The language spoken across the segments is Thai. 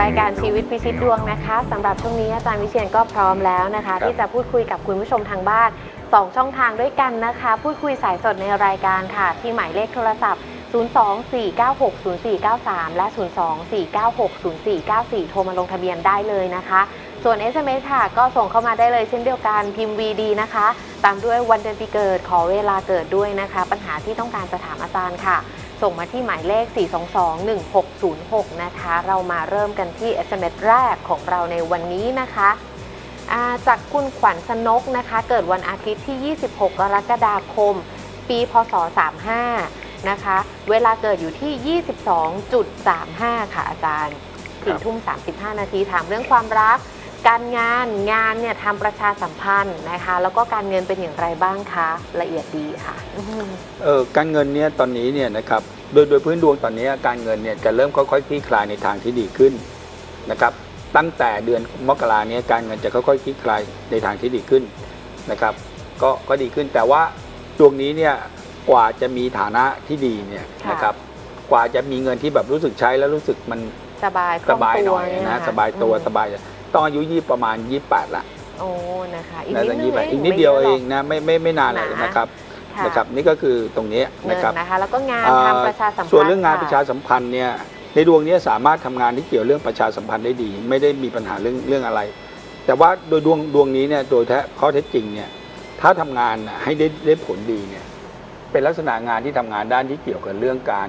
รายการชีวิตพิชิตดวงนะคะสำหรับช่วงนี้อาจารย์วิเชียนก็พร้อมแล้วนะคะครับที่จะพูดคุยกับคุณผู้ชมทางบ้าน 2 ช่องทางด้วยกันนะคะ พูดคุยสายสดในรายการค่ะ ที่หมายเลขโทรศัพท์ 024960493 และ 024960494 โทรมาลงทะเบียนได้เลยนะคะ ส่วน SMS ค่ะ ก็ส่งเข้ามาได้เลยเช่นเดียวกันพิมพ์ VD นะคะ ตามด้วยวันเดือนปีเกิดขอเวลาเกิดด้วยนะคะ ปัญหาที่ต้องการจะถามอาจารย์ค่ะ ส่งมาที่หมายเลข 422-1606 นะคะ เรามาเริ่มกันที่ SMS แรกของเราในวันนี้นะคะอ่าจากคุณขวัญชนกนะคะ เกิดวันอาทิตย์ที่ 26 กรกฎาคม ปี พศ 35 นะคะ เวลาเกิดอยู่ที่ 22.35 ค่ะอาจารย์ครับ4ทุ่ม35 นาทีถามเรื่องความรัก การงานงานเนี่ยทำประชาสัมพันธ์นะคะ แล้วก็การเงินเป็นอย่างไรบ้างคะละเอียดดีค่ะอืมเออการเงินเนี่ยตอนนี้เนี่ยนะครับโดยโดยพื้นดวงตอนนี้การเงินเนี่ยจะเริ่มค่อยๆคลี่คลายในทางที่ดีขึ้นนะครับตั้งแต่เดือนมกราเนี่ยการเงินจะค่อยๆคลี่คลายในทางที่ดีขึ้นนะครับ ก็ก็ดีขึ้นแต่ว่าดวงนี้เนี่ยกว่าจะมีฐานะที่ดีเนี่ยค่ะนะครับกว่าจะมีเงินที่แบบรู้สึกใช้แล้วรู้สึกมันสบายคสล่องบายตัหวน่อยเยนะค่สบายตัวอืมสบาย ต้องอายุยี่ประมาณ 28ละโอ้นะคะอีกนะนิดแต่นึยี่งแปดเอีกนิดเดียวไม่เอหรงนะไม่ไม่ไม่นานเลยหนานะครับค่ะนะครับนี่ก็คือตรงนี้เงินะนครับนะคะแล้วก็งานอ่าทำประชาสัมพันธ์ส่วนเรื่องงานค่ประชาสัมพันธ์เนี่ยในดวงเนี้สามารถทำงานที่เกี่ยวเรื่องประชาสัมพันธ์ได้ดี ไม่ได้มีปัญหาเรื่องเรื่องอะไร แต่ว่าโดยดวงดวงนี้เนี่ยโดยแท้ข้อเท็จจริงเนี่ยถ้าทำงานน่ะให้ได้ได้ผลดีเนี่ยเป็นลักษณะงานที่ทำงานด้านที่เกี่ยวกับเรื่องการ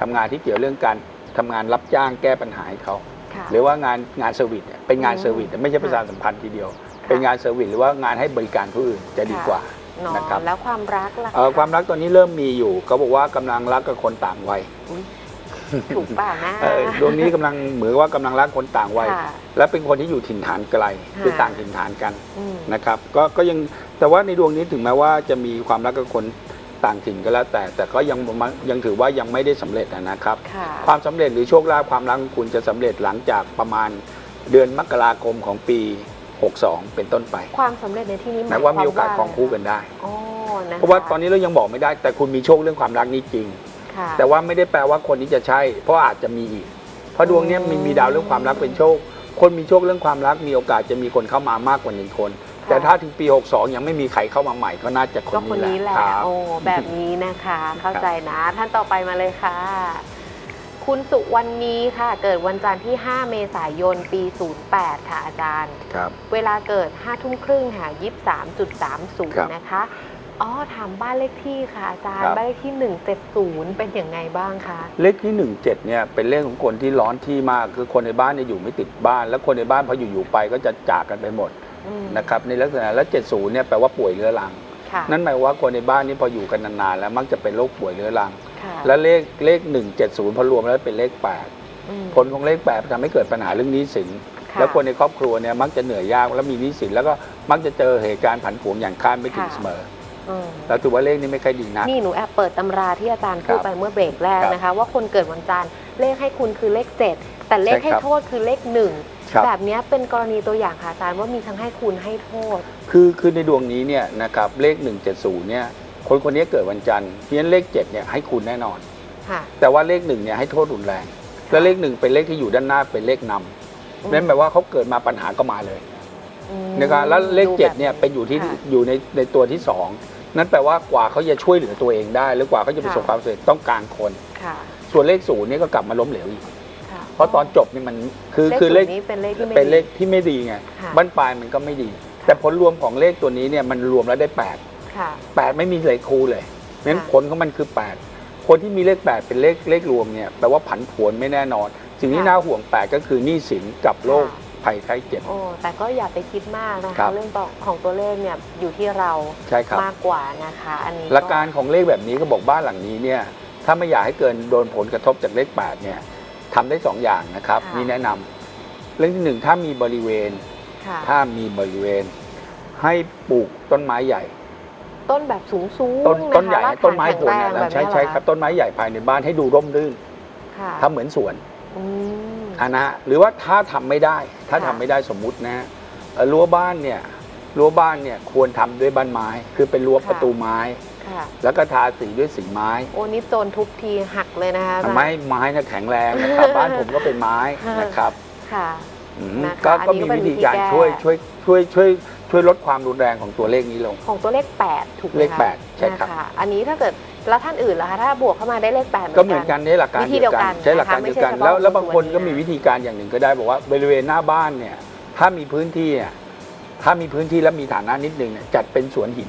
ทำงานที่เกี่ยวเรื่องการทำงานรับจ้างแก้ปัญหาให้เขาค่ะ หรือว่างานงานเซอร์วิสเนี่ยเป็นงานอืมเซอร์วิสไม่ใช่ประชาสัมพันธ์ทีเดียว เป็นงานเซอร์วิสหรือว่างานให้บริการผู้อื่นจะดีกว่าเนาะนะครับแล้วความรักล่ะเอ่อความรักตอนนี้เริ่มมีอยู่เขาบอกว่ากำลังรักกับคนต่างวัยถูกเปล่านะเอ่อดวงนี้กำลังเหมือนว่ากำลังรักคนต่างวัยค่ะและเป็นคนที่อยู่ถิ่นฐานไกลค่ะคือต่างถิ่นฐานกันอืมนะครับก็ก็ยังแต่ว่าในดวงนี้ถึงแม้ว่าจะมีความรักกับคน ต่างถิ่นก็แล้วแต่แต่ก็ยังยังถือว่ายังไม่ได้สำเร็จนะครับค่ะความสำเร็จหรือโชคลาภความรักของคุณจะสำเร็จหลังจากประมาณเดือนมกราคมของปี 62 เป็นต้นไป ความสำเร็จในที่นี้หหมามายยว่ามีโอกาสของคู่กันได้อ๋อนะคะเพราะว่าตอนนี้เรายังบอกไม่ได้ แต่คุณมีโชคเรื่องความรักนี้จริงค่ะแต่ว่าไม่ได้แปลว่าคนนี้จะใช่ เพราะอาจจะมีอีก เพราะดวงเนี้ยมีมีดาวเรื่องความรักเป็นโชค คนมีโชคเรื่องความรักมีโอกาสจะมีคนเข้ามามากกว่าหนึ่งคนค่ะ แต่ถ้าถึงปี 62 ยังไม่มีใครเข้ามาใหม่ก็น่าจะคก็นคนนี้นี้แหแหละละครับ โอ้แบบนี้นะคะ เข้าใจนะ ท่านต่อไปมาเลยค่ะ คุณสุวรรณีค่ะ เกิดวันจันทร์ที่ 5 เมษายน ปี 08 ค่ะอาจารย์ ครับ เวลาเกิด5ทุ่มครึ่งค่ะครับ23.30 นะคะ อ๋อ ถามบ้านเลขที่ค่ะอาจารครัย์บบ้านเลขที่ 170 เป็นอย่างไงบ้างคะ เลขที่ 17เนี่ยเป็นเลขของคนที่ร้อนที่มากคือคนในบ้านเนี่ยอยู่ไม่ติดบ้าน แล้วคนในบ้านพออยู่ๆไปก็จะจากกันไปหมดอืม นะครับในลักษณะแล้ว 70เนี่ยแปลว่าป่วยเรื้อรังค่ะนั่นหมายว่าคนในบ้านนี่พออยู่กันนานๆแล้วมักจะเป็นโรคป่วยเรื้อรังค่ะและเลขเลข 170 พอรวมแล้วเป็นเลขอืม8ผลของเลข8ทำให้เกิดปัญหาเรื่องหนี้สินค่ะแล้วคนในครอบครัวเนี่ยมักจะเหนื่อยยากแล้วมีหนี้สินแล้วก็มักจะเจอเหตุการณ์ผันผวนอย่างคาดไม่ถึงค่ะเสมออืมแล้วถือว่าเลขนี้ไม่ค่อยดีนักนี่หนูแอบเปิดตำราที่อาจารย์พูดครับไปเมื่อเบรกแรกครับนะคะ ว่าคนเกิดวันจันทร์เลขให้คุณคือเลข 7 แต่เลขใช่ให้ครับโทษคือเลขหนึ่งครับแบบเนี้ยเป็นกรณีตัวอย่างค่ะอาจารย์ว่ามีทั้งให้คุณให้โทษ คือคือในดวงนี้เนี่ยนะครับเลข 170เนี่ยคนคนนี้เกิดวันจันทร์เพราะฉะนั้นเลข7เนี่ยให้คุณแน่นอนค่ะแต่ว่าเลขหนึ่งเนี่ยให้โทษรุนแรง และเลขหนึ่งเป็นเลขที่อยู่ด้านหน้าเป็นเลขนำนั่นแปลว่าเขาเกิดมาปัญหาก็มาเลยอืมนะครับแล้วเลขดูเจ็ดแบบเนี่ยเป็นอยู่ที่ค่ะอยู่ในในตัวที่สองนั่นแปลว่ากว่าเขาจะช่วยเหลือตัวเองได้ หรือกว่าเขาจะประสบค่ะความสำเร็จต้องการคนค่ะส่วนเลขศูนย์เนี่ยก็กลับมาล้มเหลวอีกค่ะเพ ราะตอนจบนี่มันคือเลขคือศูเลนขย์นี้เป็นเลขที่ไม่เป็นเลขดีที่ไม่ดีไงค่ะบ้านปลายมันก็ไม่ดี แต่ผลรวมของเลขตัวนี้เนี่ยมันรวมแล้วได้แปดค่ะแปดไม่มีเลยครูเลยเพราะฉะนั้นค่ะผลของมันคือแปดคนที่มีเลขแปดเป็นเลขเลขรวมเนี่ยแปลว่าผันผวนไม่แน่นอน สิ่งที่น่าห่วงแปดก็คือหนี้สินกับโรคภัยไข้เจ็บโอ้แต่ก็อย่าไปคิดมากนะครัคะบเรื่องของตัวเลขเนี่ยอยู่ที่เราใช่ครับมากกว่านะคะอันนี้หลักการของเลขแบบนี้ก็บอกบ้านหลังนี้เนี่ยถ้าไม่อยากให้เกินโดนผลกระทบจากเลขแปดเนี่ย ทำได้สองอย่างนะครับค่ะ นี่แนะนำเรื่องที่หนึ่งถ้ามีบริเวณ ค่ะ ถ้ามีบริเวณ ให้ปลูกต้นไม้ใหญ่ ต้นแบบสูงสูงต้นต้นใหญ่รากต้นไม้ฐาโหนแข็งเนี่ยแรงใช้แนี้ใช้เหอครับต้นไม้ใหญ่ภายในบ้านให้ดูร่มรื่นค่ะทำเหมือนสวนอืมอันนะฮะหรือว่าถ้าทำไม่ได้ ถ้าค่ะ ทำไม่ได้สมมุตินะฮะเอ่อรั้วบ้านเนี่ยรั้วบ้านเนี่ยควรทำด้วยบ้านไม้ คือเป็นรั้วประตูไม้ ค่ะ แล้วก็ทาสีด้วยสีไม้ โอ้นี่โจนทุบทีหักเลยนะคะอาจารย์ไม้ไม้น่ะแข็งแรงนะครับ บ้านผมก็เป็นไม้ค่ะนะครับค่ะอืมนะคะก็อันก็นี้มีก็เป็นวิธีการวิธีแก้ช่วยช่วยช่วยช่วยช่วยลดความรุนแรงของตัวเลขนี้ลง ของตัวเลข 8 ถูกไหมเลขคะแปดใช่ครับนะคะอันนี้ถ้าเกิดแล้วท่านอื่นล่ะคะถ้าบวกเข้ามาได้เลข8ก็เหมือนกันใช้หลักการวิธีเดียวกันใช้หลักการนะคะไม่เดียวกันใช่เฉพาะแล้วแล้วบางคนตัวนี้ก็มีวิธีการอย่างหนึ่งก็ได้บอกว่าบริเวณหน้าบ้านเนี่ยถ้ามีพื้นที่อะถ้ามีพื้นที่แล้วมีฐานะนิดนึงเนี่ยจัดเป็นสวนหิน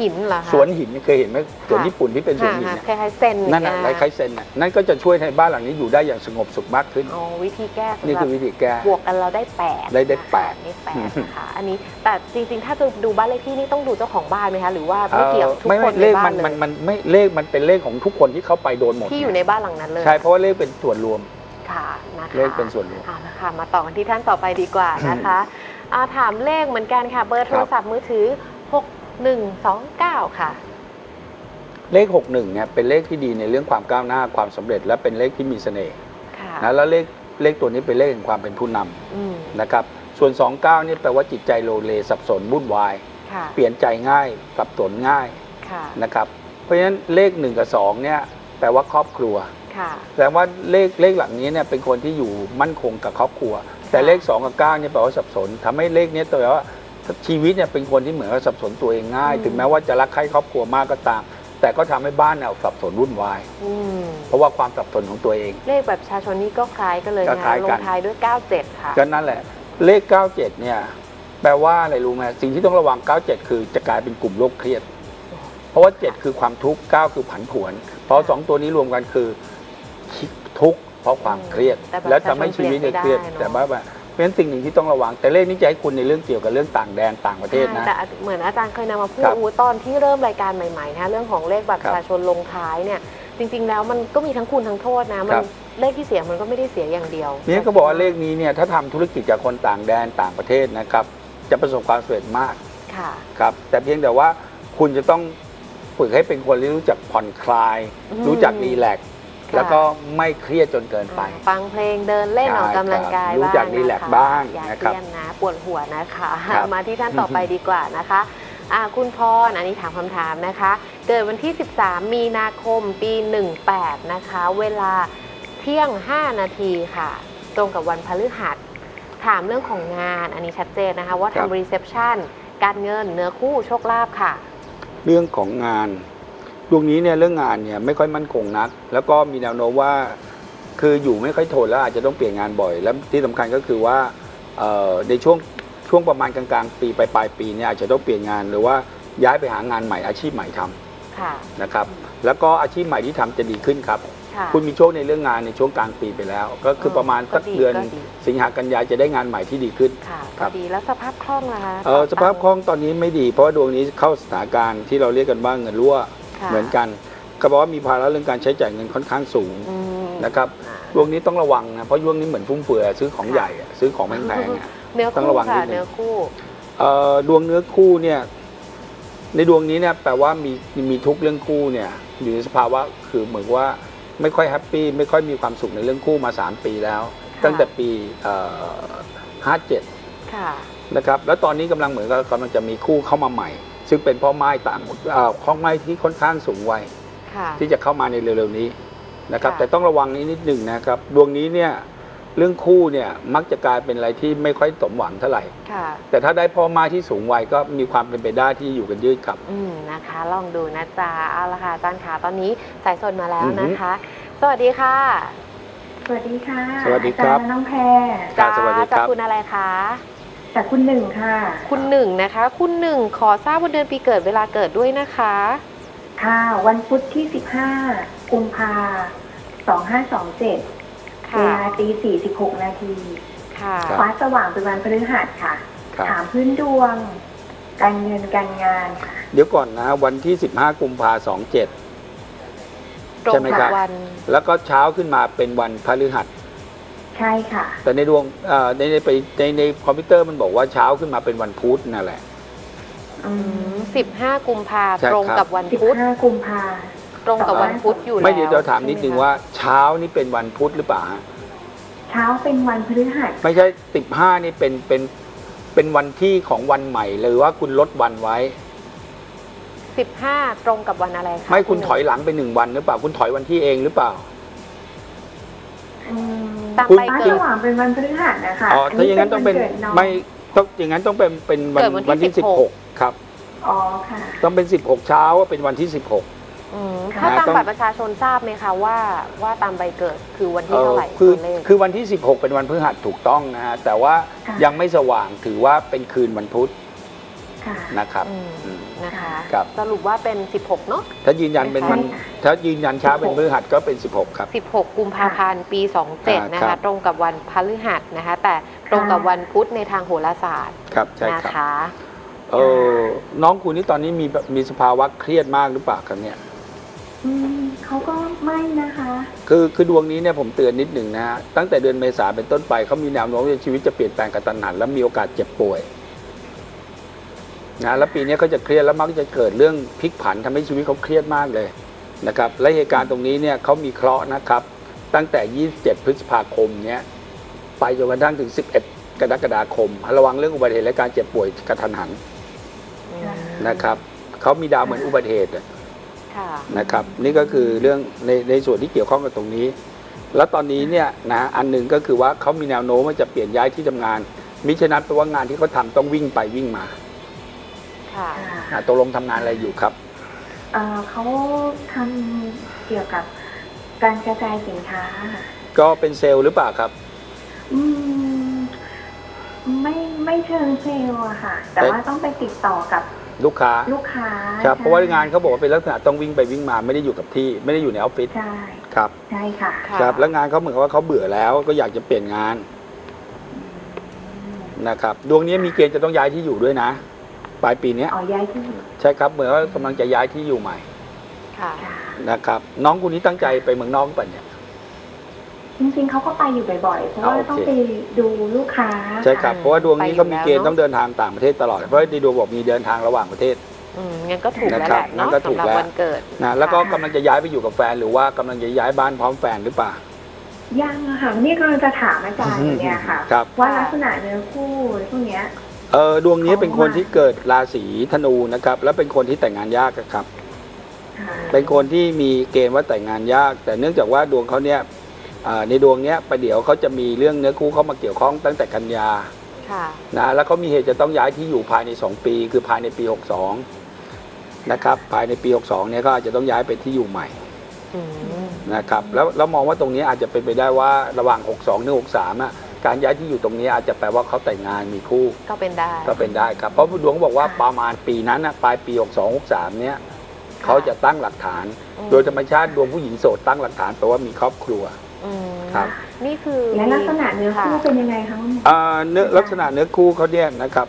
หินเหรอคะสวนหินเนี่ยเคยเห็นไหมสวนค่ะญี่ปุ่นที่เป็นสวนหินค่ะเนี่ยคล้ายๆเซนนั่นน่ะคล้ายๆเซนน่ะนั่นก็จะช่วยให้บ้านหลังนี้อยู่ได้อย่างสงบสุขมากขึ้นอ๋อวิธีแก้สำนี่หรับคือวิธีแก้บวกกันเราได้แปดได้ได้นะคะแปดได้แปดนะคะอันนี้แต่จริงๆ ถ้าจะดูบ้านเลขที่นี่ต้องดูเจ้าของบ้านไหมคะหรือว่าไม่เกี่ยวทุกไม่คไม่นเลในขบ้ามันนเลมันยมันไม่เลขมันเป็นเลขของทุกคนที่เข้าไปโดนหมดที่อยู่ในบ้านหลังนั้นเลยใช่เพราะว่าเลขเป็นส่วนรวมค่ะนะคะเลขเป็นส่วนรวมเอาละค่ะมาต่อกันที่ท่านต่อไปดีกว่านะคะอ่าถามเลขเหมือนกันค่ะเบอร์โทรศัพท์มือถือ 6129 ค่ะ เลข 61เนี่ยเป็นเลขที่ดีในเรื่องความก้าวหน้าความสำเร็จ และเป็นเลขที่มีเสน่ห์ค่ะนะแล้วเลขเลขตัวนี้เป็นเลขแห่งความเป็นผู้นำอืมนะครับ ส่วน 29นี่แปลว่าจิตใจโลเลสับสนวุ่นวาย ค่ะเปลี่ยนใจง่ายสับสนง่ายค่ะนะครับ เพราะฉะนั้นเลข 1 กับ 2เนี่ยแปลว่าครอบครัว ค่ะแสดงว่าเลขเลขหลังนี้เนี่ยเป็นคนที่อยู่มั่นคงกับครอบครัว แต่เลข 2 กับ9เนี่ยแปลว่าสับสนทำให้เลขเนี้แปลว่า ชีวิตเนี่ยเป็นคนที่เหมือนกับสับสนตัวเองง่ายอืมถึงแม้ว่าจะรักใคร่ครอบครัวมากก็ตาม แต่ก็ทำให้บ้านเนี่ยสับสนวุ่นวาย อืมเพราะว่าความสับสนของตัวเอง เลขแบบประชาชนนี่ก็คล้ายกันเลยก็นะคล้ายลกังนท้ายด้วย 97 ค่ะ ก็นั่นแหละ เลข 97 เนี่ย แปลว่าอะไรรู้ไหมสิ่งที่ต้องระวัง 97 คือจะกลายเป็นกลุ่มโรคเครียด เพราะว่า 7 คือความทุกข์ 9 คือผันผวน เพราะสองตัวนี้รวมกันคือทุกข์เพราะความเครียด แต่แบบและทำให้ชีวิตเนี่ยเครียดเปลี่ยนไม่ได้เนอะแต่ว่าแบบเพ ราะฉะนั้นสิ่งหนึ่งที่ต้องระวัง แต่เลขนี้จะให้คุณในเรื่องเกี่ยวกับเรื่องต่างแดนต่างประเทศนะใช่แต่เหมือนอาจารย์เคยนำมาพูดครับอูตอนที่เริ่มรายการใหม่ๆนะเรื่องของเลขบัตรครัปบระชาชนลงท้ายเนี่ยจริง ๆ แล้วมันก็มีทั้งคุณทั้งโทษนะมัครันบเลขที่เสียมันก็ไม่ได้เสียอย่างเดียวนี่ก็บอกว่าเลขนี้เนี่ยถ้าทำธุรกิจกับคนต่างแดนต่างประเทศนะครับ จะประสบความสำเร็จมากค่ะ ครับ แต่เพียงแต่ว่าคุณจะต้องฝึกให้เป็นคนที่รู้จักผ่อนคลาย อืม รู้จักรีแลกซ์ค่ะ แล้วก็ไม่เครียดจนเกินไปอ่าฟังเพลงเดินเล่นใช่ออกกำลังกายครับรู้บ้างจักรีแลกซ์นะคะบ้างอย่านะเคครับรียดนะปวดหัวนะคะครับมาที่ท่านต่อไปดีกว่านะคะอ่าคุณพรอันนี้ถามคำถามนะคะ เกิดวันที่ 13 มีนาคมปี 18 นะคะ เวลาเที่ยง 5 นาทีค่ะ ตรงกับวันพฤหัส ถามเรื่องของงานอันนี้ชัดเจนนะคะ ว่าครับทำรีเซพชันการเงินเนื้อคู่โชคลาภค่ะ เรื่องของงาน ดวงนี้เนี่ยเรื่องงานเนี่ยไม่ค่อยมั่นคงนัก แล้วก็มีแนวโน้มว่า คืออยู่ไม่ค่อยทนแล้วอาจจะต้องเปลี่ยนงานบ่อย แล้วที่สำคัญก็คือว่าเอ่อในช่วงช่วงประมาณกลางๆ ปีปลายๆปีเนี่ยอาจจะต้องเปลี่ยนงานหรือว่าย้ายไปหางานใหม่อาชีพใหม่ทำค่ะนะครับ แล้วก็อาชีพใหม่ที่ทำจะดีขึ้นครับค่ะคุณมีโชคในเรื่องงานในช่วงกลางปีไปแล้ว ก็คือประมาณก็สักดีเดือนก็ดีสิงหากันยาจะได้งานใหม่ที่ดีขึ้นค่ะครัก็บดีแล้วสภาพคล่องนะคะเออสภาพคล่องตอนนี้ไม่ดี เพราะว่าดวงนี้เข้าสถานการณ์ที่เราเรียกกันว่าเงินรั่วค่ะ เหมือนกันก็บอกว่ามีภาระเรื่องการใช้จ่ายเงินค่อนข้างสูงอืมนะครับอ่าดวงนี้ต้องระวังนะเพราะดวงนี้เหมือนฟุ่มเฟือยซื้อของค่ะใหญ่อะซื้อของแพงๆอะเนื้อต้องคู่ระวังนิค่ะดนึงเนื้อคู่เอ่อดวงเนื้อคู่เนี่ยในดวงนี้เนี่ยแปลว่ามีมีทุกข์เรื่องคู่เนี่ยอยู่ในสภาวะคือเหมือนว่าไม่ค่อยแฮปปี้ไม่ค่อยมีความสุขในเรื่องคู่มา 3 ปีแล้วค่ะตั้งแต่ปีห้าเจ็ดค่ะนะครับแล้วตอนนี้กำลังเหมือนกับกำลังจะมีคู่เข้ามาใหม่ ซึ่งเป็นพ่อไม้ต่างเอ่อพ่อไม้ที่ค่อนข้างสูงวัยค่ะที่จะเข้ามาในเร็วๆนี้นะครับค่ะแต่ต้องระวังนิดนิดหนึ่งนะครับ ดวงนี้เนี่ยเรื่องคู่เนี่ยมักจะกลายเป็นอะไรที่ไม่ค่อยสมหวังเท่าไหร่ค่ะแต่ถ้าได้พ่อไม้ที่สูงวัยก็มีความเป็นไปได้ที่อยู่กันยืดครับ อืมนะคะ ลองดูนะจ๊ะเอาละค่ะอาจารย์ขาตอนนี้สายสดมาแล้วอือฮึนะคะ สวัสดีค่ะ สวัสดีค่ะ สวัสดีครับอาจาย์น้องแพรครัจ้าบสวัสดีครับจากคุณอะไรคะ จากคุณหนึ่งค่ะ คุณหนึ่งนะคะ คุณหนึ่งขอทราบวันเดือนปีเกิดเวลาเกิดด้วยนะคะ ค่ะ วันพุธที่ 15กุมภา2527 เวค่ะลาตี46นาทีค่ะครับฟ้าสว่างเป็นวันพฤหัสค่ะครับถามพื้นดวง การเงินการงานค่ะ เดี๋ยวก่อนนะ วันที่ 15กุมภาสองเจ็ดตรงใช่ไหมครักับบวันแล้วก็เช้าขึ้นมาเป็นวันพฤหัส ใช่ค่ะ แต่ในดวงเอ่อในในไปในในคอมพิวเตอร์มันบอกว่าเช้าขึ้นมาเป็นวันพุธนั่นแหละ อืมสิบห้ากุมภาใช่ครับตรงกับวันพุธ15กุมภา ตรงกับวันพุธอยู่แล้วไม่เดี๋ยวเราถามนิดนึงใช่ไหคะว่าเช้านี่เป็นวันพุธหรือเปล่าฮะเช้าเป็นวันพฤหัสไม่ใช่15นี่เป็นเป็นเป็นวันที่ของวันใหม่หรือว่าคุณลดวันไว้ สิบห้าตรงกับวันอะไรคะไม่คุณหนึ่งถอยหลังไปหนึ่งวันหรือเปล่า คุณถอยวันที่เองหรือเปล่า อืม ตามคุณไปฟ้าเกิสดว่างเป็นวันพฤหัสนะคะอ๋อถ้าอย่างนั้นต้องเป็นวักิดองไม่ต้องอย่างนั้นต้องเป็นเป็นวันเกิดวันที่วันที่16 16ครับ อ๋อค่ะ ต้องเป็น 16 เช้าว่าเป็นวันที่ 16 อืมค่ะถ้าตามต้อง บัตรประชาชนทราบไหมคะว่าว่าตามใบเกิดคือวันเอที่เท่าอไหร่คือตัวเลข คือวันที่ 16 เป็นวันพฤหัสถูกต้องนะฮะแต่ว่าค่ะ ยังไม่สว่างถือว่าเป็นคืนวันพุธค่ะ นะครับอืมอืมนะคะครับ สรุปว่าเป็น 16 เนาะ ถ้ายืนยันเป็นวันใช่ค่ะถ้ายืนยันช้าเป็นพฤหัสก็เป็น 16 ครับ 16 กุมภาพันธ์ปี 27 นะครัคะ บ ตรงกับวันพฤหัสนะคะ แต่ตรงกับวันพุธในทางโหราศาสตร์ครับใช่นะครับคะ เออน้องคุณนี่ตอนนี้มีมีสภาวะเครียดมากหรือเปล่าครับเนี่ย อืมเขาก็ไม่นะคะ คือคือดวงนี้เนี่ยผมเตือนนิดหนึ่งนะฮะตั้งแต่เดือนเมษาเป็นต้นไปเขามีแนวโน้มว่าชีวิตจะเปลี่ยนแปลงกระตันหันและมีโอกาสเจ็บป่วย นะแล้วปีนี้เขาจะเครียดแล้วมักจะเกิดเรื่องพลิกผันทำให้ชีวิตเขาเครียดมากเลยนะครับและเหตุการณ์ตรงนี้เนี่ยเขามีเคราะห์นะครับ ตั้งแต่ 27 พฤษภาคมเนี่ยไปจนกระทั่งถึง 11 กรกฎาคม ระวังเรื่องอุบัติเหตุและการเจ็บป่วยกระทันหันอืมนะครับเขามีดาวเหมือนอุบัติเหตุอะค่ะนะครับ นี่ก็คือเรื่องในในส่วนที่เกี่ยวข้องกับตรงนี้ แล้วตอนนี้เนี่ยนะอันหนึ่งก็คือว่าเขามีแนวโน้มว่าจะเปลี่ยนย้ายที่ทำงาน มิฉะนั้นแปลว่างานที่เขาทำต้องวิ่งไปวิ่งมา ค่ะค่ะอะตกลงทำงานอะไรอยู่ครับ เอ่อเขาทำเกี่ยวกับการกระจายสินค้าค่ะก็เป็นเซลล์หรือเปล่าครับ อืม ไม่ไม่เชิงเซลล์อะค่ะ แต่เอ๊ะว่าต้องไปติดต่อกับลูกค้าลูกค้าครับใช่เพราะว่างานเขาบอกว่าเป็นลักษณะต้องวิ่งไปวิ่งมาไม่ได้อยู่กับที่ไม่ได้อยู่ในออฟฟิศใช่ครับใช่ค่ะค่ะครับ แล้วงานเขาเหมือนกับว่าเขาเบื่อแล้วก็อยากจะเปลี่ยนงานอืมนะครับ ดวงนี้มีเกณฑ์จะต้องย้ายที่อยู่ด้วยนะ ปลายปีเนี้ยอ๋อย้ายที่อยู่ใช่ครับเหมือนว่ากำลังจะย้ายที่อยู่ใหม่ค่ะค่ะ นะครับ น้องคนนี้ตั้งใจไปเมืองนอกป่ะเนี่ย จริงๆเขาก็ไปอยู่บ่อยๆ เพราะว่าอ่าโอเค ต้องไปดูลูกค้าใช่ครับ เพราะว่าดวงนี้ไปอยู่เขามีเกณฑ์แล้วเนอะต้องเดินทางต่างประเทศตลอด เพราะในดวงบอกมีเดินทางระหว่างประเทศ อืมงั้นก็ถูกแล้วนะคแหรับละนั่เนาะนก็ถูกสำหรับแล้ว วันเกิด นะแล้วก็กำลังจะย้ายไปอยู่กับแฟนหรือว่ากำลังจะย้ายบ้านพร้อมแฟนหรือเปล่ายังอะค่ะนี่กำลังจะถามอาจารย์อยู่เนี่ยค่ะ ครับ ว่าค่ะลักษณะเนื้อคู่พวกเนี้ย เออดวงนี้เป็นคนเขามาที่เกิดราศีธนูนะครับ และเป็นคนที่แต่งงานยากครับค่ะเป็นคนที่มีเกณฑ์ว่าแต่งงานยาก แต่เนื่องจากว่าดวงเขาเนี่ยอ่าในดวงเนี้ยประเดี๋ยวเขาจะมีเรื่องเนื้อคู่เข้ามาเกี่ยวข้องตั้งแต่กันยาค่ะนะแล้วเขามีเหตุจะต้องย้ายที่อยู่ภายใน 2 ปี คือภายในปี 62 นะครับ ภายในปี 62 เนี่ยก็อาจจะต้องย้ายไปที่อยู่ใหม่อืมนะครับ แล้วแล้วมองว่าตรงนี้อาจจะเป็นไปได้ว่าระหว่าง 62ถึง63อะ การย้ายที่อยู่ตรงนี้อาจจะแปลว่าเขาแต่งงานมีคู่ก็เป็นได้ ก็เป็นได้ครับ เพราะดวงเขาบอกว่าประมาณปีนั้นนะปลายปี 62 63 เนี่ยเขาจะตั้งหลักฐานอืมโดยธรรมชาติดวงผู้หญิงโสดตั้งหลักฐานแปลว่ามีครอบครัวอืมครับนี่คือและลักษณะเนื้อคู่ค่ะเป็นยังไงคะคุณหมออ่าเนื้อลักษณะเนื้อคู่เขาเนี่ยนะครับ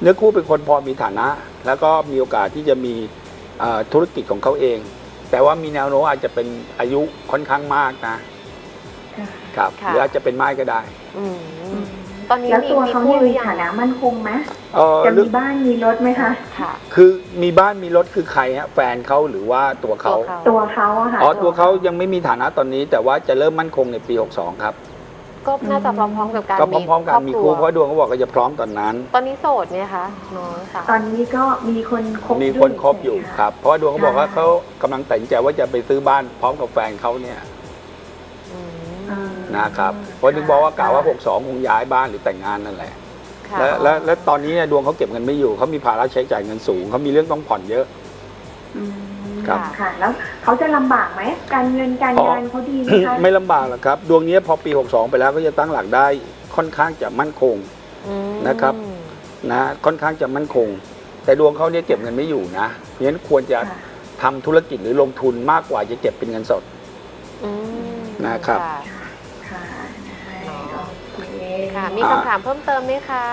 เนื้อคู่เป็นคนพอมีฐานะ แล้วก็มีโอกาสที่จะมีอ่าธุรกิจของเขาเอง แต่ว่ามีแนวโน้มอาจจะเป็นอายุค่อนข้างมากนะ ค่ะครับค่ะ หรืออาจจะเป็นไม้ก็ได้อืมตอนนี้แล้วมีตัวมีเขาคู่เนี่ยหรืมีอยังฐานะมั่นคงไหมเออจะหรืมีอบ้านมีรถไหมคะ ค่ะ คือมีบ้านมีรถคือใครฮะแฟนเขาหรือว่าตัวเขา ตัวเขาอะค่ะ อ๋อตัวเขายังไม่มีฐานะตอนนี้ แต่ว่าจะเริ่มมั่นคงในปี 62 ครับ ก็น่าจะพร้อมๆกับการก็มีพร้อมๆกันมีครอบคู่รัวเพราะดวงเขาบอกก็จะพร้อมตอนนั้น ตอนนี้โสดเนี่ยคะน้องสาว ตอนนี้ก็มีคนคบมีด้ควนคบอยู่ครับ เพราะว่าดวงเขาบอกว่าเขากำลังตัดสินใจว่าจะไปซื้อบ้านพร้อมกับแฟนเขาเนี่ยอืมอืม นะครับเพราะถึงบอกว่ากล่าวว่า 62 คงย้ายบ้านหรือแต่งงานนั่นแหละค่ะและและและตอนนี้เนี่ยดวงเขาเก็บเงินไม่อยู่เขามีภาระใช้จ่ายเงินสูงเขามีเรื่องต้องผ่อนเยอะ อืมครับค่ะ แล้วเขาจะลำบากไหมการเงินการงานเขาดีไหมคะ ไม่ลำบากหรอกครับ ดวงนี้พอปี 62 ไปแล้วก็จะตั้งหลักได้ค่อนข้างจะมั่นคง อืมนะครับนะค่อนข้างจะมั่นคง แต่ดวงเขาเนี่ยเก็บเงินไม่อยู่นะเพราะฉะนั้นควรจะค่ะ ทำธุรกิจหรือลงทุนมากกว่าจะเก็บเป็นเงินสด อืมนะครับค่ะค่ะโอเคค่ะ มีคำถามเพิ่มเติมไหมคะ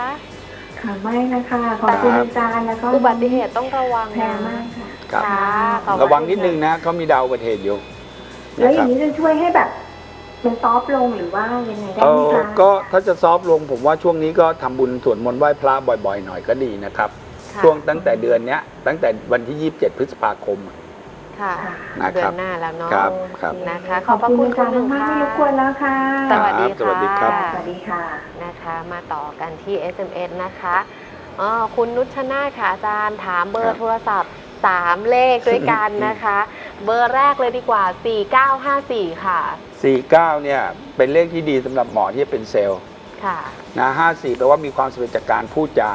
ค่ะไม่นะคะขอบคุณอาจารย์แล้วก็อุบัติเหตุต้องระวังแพนะงมากค่ะครับค่ะขอบคุณ ระวังนิดนึงนะเขามีดาวอุบัติเหตุอยู่แล้วนะอครัย่าบงนี้จะช่วยให้แบบมันซอฟต์ลงหรือว่ายังไงได้เอไหมอคะก็ถ้าจะซอฟต์ลงผมว่าช่วงนี้ก็ทำบุญสวดมนต์ไหว้พระบ่อยๆ หน่อยก็ดีนะครับ ค่ะช่วงตั้งแต่เดือนเนี้ยตั้งแต่วันที่ 27 พฤษภาคมค่ะ ค่ะนะเดืคอรับนหน้าแล้วเนาะครับครับ นะคะ ขอบขอบพระคุคุณณคุอาณจารหนึ่ย์งมากๆค่ะไม่รบกวนแล้วค่ะ สวัสดีสวัสดีครับสวัสดีค่ะ นะคะ มาต่อกันที่ SMS นะคะอ๋อคุณนุชนาธิ์ค่ะอาจารย์ถามเบอครัร์บ โทรศัพท์ 3 เลขด้วยกันนะคะ เบอร์แรกเลยดีกว่า 4954 ค่ะ 49เนี่ยเป็นเลขที่ดีสำหรับหมอที่จะเป็นเซลล์ค่ะ นะ54แปลว่ามีความสำเร็จจากการพูดจา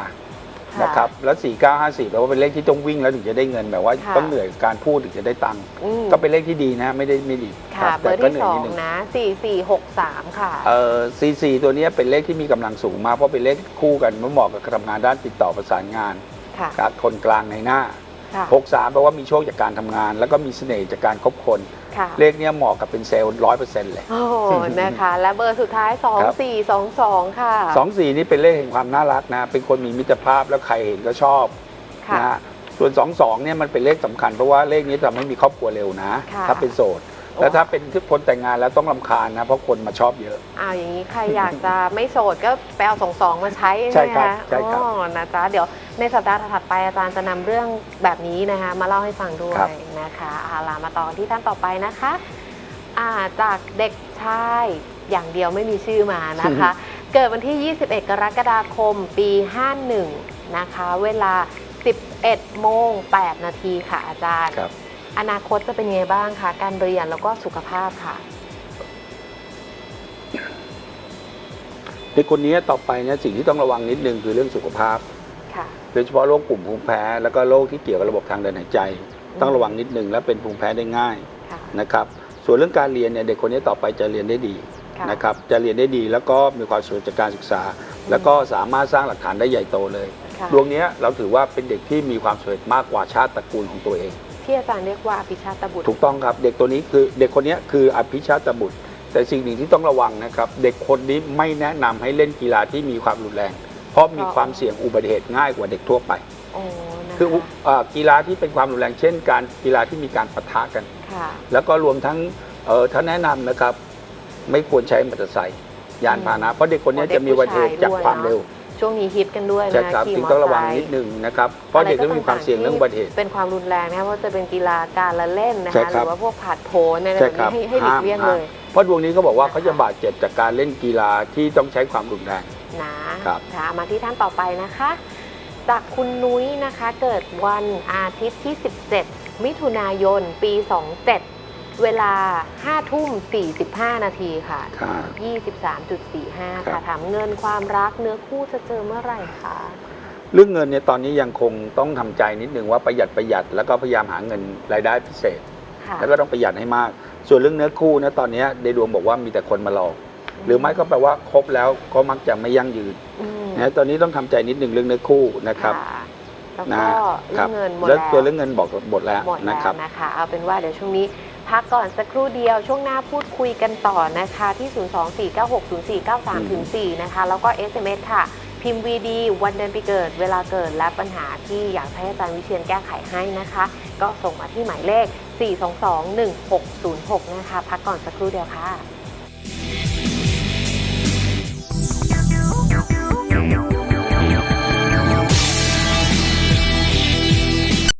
ค่ะนะครับแล้ว4954แปลว่าเป็นเลขที่ต้องวิ่งแล้วถึงจะได้เงินแบบว่าค่ะ ต้องเหนื่อยกับการพูดถึงจะได้ตังค์อืมก็เป็นเลขที่ดีนะไม่ได้ไม่ดีค่ะรับเบอร์ก็ที่หนื่สยอนิงดนึงนะ4463ค่ะ เอ่อ44ตัวเนี้ยเป็นเลขที่มีกำลังสูงมากเพราะเป็นเลขคู่กันมันเหมาะกับการทำงานด้านติดต่อประสานงานค่ะ กับคนกลางในหน้า ค่ะ 63แปลว่ามีโชคจากการทำงาน แล้วก็มีเสน่ห์จากการคบคน ค่ะ เลขเนี้ยเหมาะกับเป็นเซลล์ร้อยเปอร์เซ็นต์เลย โอ้โหนะคะ และเบอร์สุดท้าย ครับ 2422 ค่ะ สองสี่นี่เป็นเลขแห่งความน่ารักนะ เป็นคนมีมิตรภาพแล้วใครเห็นก็ชอบค่ะ นะฮะส่วนสองสองเนี่ยมันเป็นเลขสำคัญเพราะว่าเลขนี้ทำให้มีครอบครัวเร็วนะ ค่ะ ถ้าเป็นโสดโอ้ แล้วถ้าเป็นคนแต่งงานแล้วต้องลำคาญนะ เพราะคนมาชอบเยอะ อ้าวอย่างนี้ใครอยากจะไม่โสดก็ไปเอาสองสองมาใช้ใช่ไหมครับคะใช่ครับ อ๋อนะจ๊ะ เดี๋ยวในสัปดาห์ถัดไปอาจารย์จะนำเรื่องแบบนี้นะคะมาเล่าให้ฟังด้วยครับ นะคะเอาล่ะมาต่อที่ท่านต่อไปนะคะอ่าจากเด็กชายอย่างเดียวไม่มีชื่อมานะคะ เกิดวันที่ 21 กรกฎาคม ปี 51 นะคะ เวลา 11โมง8นาทีค่ะอาจารย์ ครับ อนาคตจะเป็นยังไงบ้างคะการเรียนแล้วก็สุขภาพค่ะ ในคนนี้ต่อไปเนี่ยสิ่งที่ต้องระวังนิดนึงคือเรื่องสุขภาพค่ะโดยเฉพาะโรคกลุ่มภูมิแพ้ แล้วก็โรคที่เกี่ยวกับระบบทางเดินหายใจ ต้องระวังนิดนึงและเป็นภูมิแพ้ได้ง่ายค่ะนะครับ ส่วนเรื่องการเรียนเนี่ยเด็กคนนี้ต่อไปจะเรียนได้ดีค่ะนะครับจะเรียนได้ดีแล้วก็มีความสำเร็จจากการศึกษา แล้วก็สามารถสร้างหลักฐานได้ใหญ่โตเลย ค่ะ ดวงเนี้ยเราถือว่าเป็นเด็กที่มีความสำเร็จมากกว่าชาติตระกูลของตัวเอง ที่อาจารย์เรียกว่าอภิชาตบุตร ถูกต้องครับ เด็กตัวนี้คือเด็กคนเนี้ยคืออภิชาตบุตร แต่สิ่งหนึ่งที่ต้องระวังนะครับ เด็กคนนี้ไม่แนะนำให้เล่นกีฬาที่มีความรุนแรง เพราะมีความเสี่ยงอุบัติเหตุง่ายกว่าเด็กทั่วไป โอ้นะคะคือเอ่อกีฬาที่เป็นความรุนแรงเช่น การกีฬาที่มีการปะทะกัน ค่ะ แล้วก็รวมทั้งเอ่อถ้าแนะนำนะครับ ไม่ควรใช้มอเตอร์ไซค์ยานพาหนะ เพราะเด็กคนนี้จะมีอุบัติเหตุจากความเร็ว ช่วงนี้ฮิตกันด้วยใช่นะครับขี่จึงมอต้องเตอระร์วังไซนิดค์นึงนะครับ เพราะเด็กก็มีความเสี่ยงเรื่องอุบัติเหตุ เป็นความรุนแรงนะครับว่าจะเป็นกีฬาการละเล่นนะใช่คะคหรับ รือว่าพวกผาดโผนอะไรใช่แบบครันี้บให้ให้หลีกเลี่ยงเลยเพราะดวงนี้เขาบอกว่านะคะเขาจะบาดเจ็บจากการเล่นกีฬาที่ต้องใช้ความรุนแรง นะครับ ค่ะมาที่ท่านต่อไปนะคะ จากคุณนุ้ยนะคะเกิดวันอาทิตย์ที่ 17 มิถุนายนปี 27 เวลา 5 ทุ่ม 45 นาทีค่ะ ค่ะ 23.45 ครัค่ะ บ ถามเงินความรักเนื้อคู่จะเจอเมื่อไหร่คะ เรื่องเงินเนี่ยตอนนี้ยังคงต้องทำใจนิดนึงว่าประหยัดประหยัดแล้วก็พยายามหาเงินรายได้พิเศษ ค่ะ แล้วก็ต้องประหยัดให้มาก ส่วนเรื่องเนื้อคู่นะตอนนี้ในดวงบอกว่ามีแต่คนมาหลอก หรือไม่ก็แปลว่าคบแล้วก็มักจะไม่ยั่งยืนอืมนะตอนนี้ต้องทำใจนิดนึงเรื่องเนื้อคู่นะครับค่ะแล้วนะก็คเรื่รัองเงินหมดแล้ว แล้วตัวเรื่องเงินบอกหมดแล้วหมดแล้นะวครับ นะคะ เอาเป็นว่าเดี๋ยวช่วงนี้ พักก่อนสักครู่เดียว ช่วงหน้าพูดคุยกันต่อนะคะ ที่ 024960493-4 นะคะ แล้วก็ SMS ค่ะ พิมพ์วีดีวันเดือนปีเกิด เวลาเกิดและปัญหาที่อยากให้อาจารย์วิเชียนแก้ไขให้นะคะ ก็ส่งมาที่หมายเลข 4221606 นะคะ พักก่อนสักครู่เดียวค่ะ